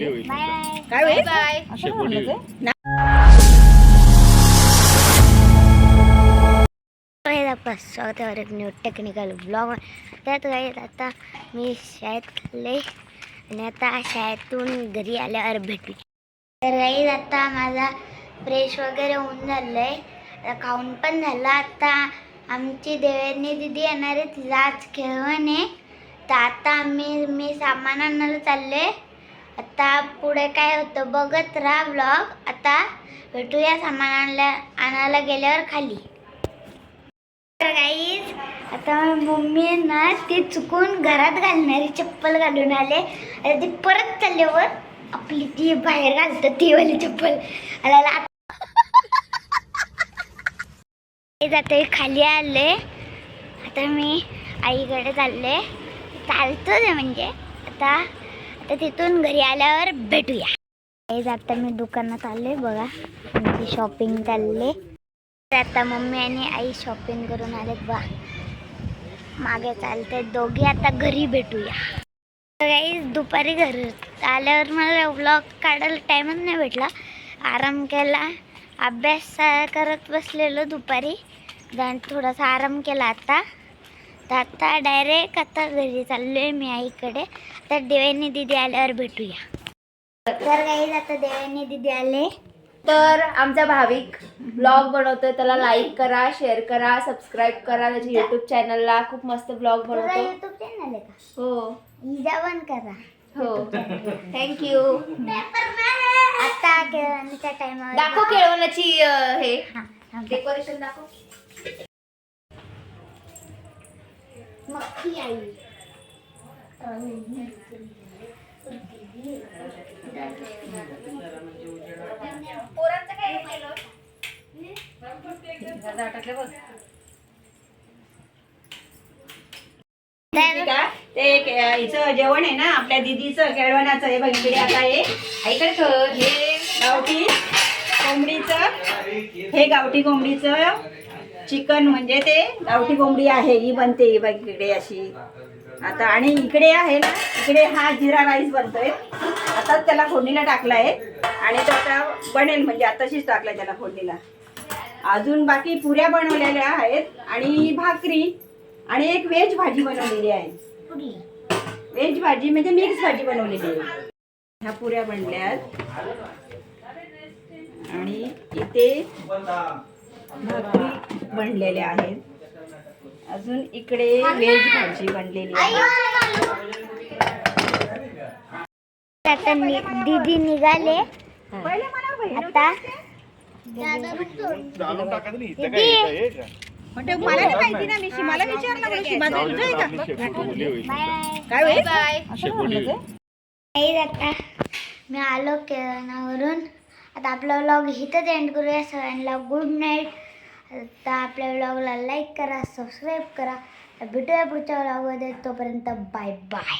होईल. काय होईल? स्वागत आहे एक न्यू टेक्निकल ब्लॉग त्यात काही आता मी शाळेत खाल्ले आणि आता शाळेतून घरी आल्यावर भेटू. तर काही आता माझा फ्रेश वगैरे होऊन झालं आहे आता खाऊन पण झालं. आता आमची देवेनी दिदी येणार आहे तिला आज खेळवण. आहे तर आता आम्ही मी सामान आणायला चालले आता पुढे काय होतं? बघत राहा ब्लॉग आता भेटूया सामान आणल्या आणायला गेल्यावर खाली. तर गाईज आता मम्मी ना ती चुकून घरात घालणारी चप्पल घालून आले. आता ती परत चालल्यावर आपली ती बाहेर घालतात ती वाली चप्पल. आला जाते खाली आले. आता मी आईकडे चालले. चालतोच आहे म्हणजे. आता तर तिथून घरी आल्यावर भेटूया. गाईज आता मी दुकानात आले बघा. आमची शॉपिंग चालले. तर आता मम्मी आणि आई शॉपिंग करून आलेत बा मागे चालते दोघी आता घरी भेटूया. काही दुपारी घर आल्यावर मला व्लॉग काढायला टाईमच नाही भेटला. आराम केला. अभ्यास करत बसलेलो दुपारी. थोडासा आराम केला आता. तर आता डायरेक्ट आता घरी चाललो आहे मी आईकडे. तर देवानी दिदी आल्यावर भेटूया. तर काही आता देवानी दिदी आले. तर आमचा भाविक ब्लॉग बनवतोय त्याला लाईक करा शेअर करा सबस्क्राईब करा त्याच्या युट्यूब चॅनलला खूप मस्त ब्लॉग बनवतो. युट्यूब चॅनल आहे का? हो. इजा पण करा. हो. थँक्यू आता खेळण्याच्या टायमावर दाखव केळवणाची अं, हे. डेकोरेशन दाखव. मक्खी आई. पोरांचं काय केलं का ते हिचं जेवण आहे ना आपल्या दिदीचं केळवणाचं हे बघ इकडे आता हे कर हे गावठी कोंबडीचं हे गावठी कोंबडीचं चिकन म्हणजे ते गावठी कोंबडी आहे ही बनते ही बघ इकडे अशी. आता आणि इकडे आहे ना इकडे हा जिरा राईस बनतोय. आता त्याला फोडणीला टाकलाय. आणि तो आता बनेल म्हणजे आताशीच टाकलाय त्याला फोडणीला. अजून बाकी पुऱ्या बनवलेल्या आहेत आणि भाकरी आणि एक व्हेज भाजी बनवलेली आहे. व्हेज भाजी म्हणजे मिक्स भाजी बनवलेली आहे. ह्या पुऱ्या बनल्यात. आणि इथे भाकरी बनलेल्या आहेत. अजून इकडे व्हेज भाजी बनलेली आहे. आता दीदी निघाले. आता हे? मी आलो केळणावरून. आता आपला व्लॉग इथंच एंड करूया. सगळ्यांना गुड नाईट तर आपल्या व्लॉगला लाईक करा सबस्क्राईब करा. भेटूया पुढच्या व्लॉगमध्ये तोपर्यंत बाय बाय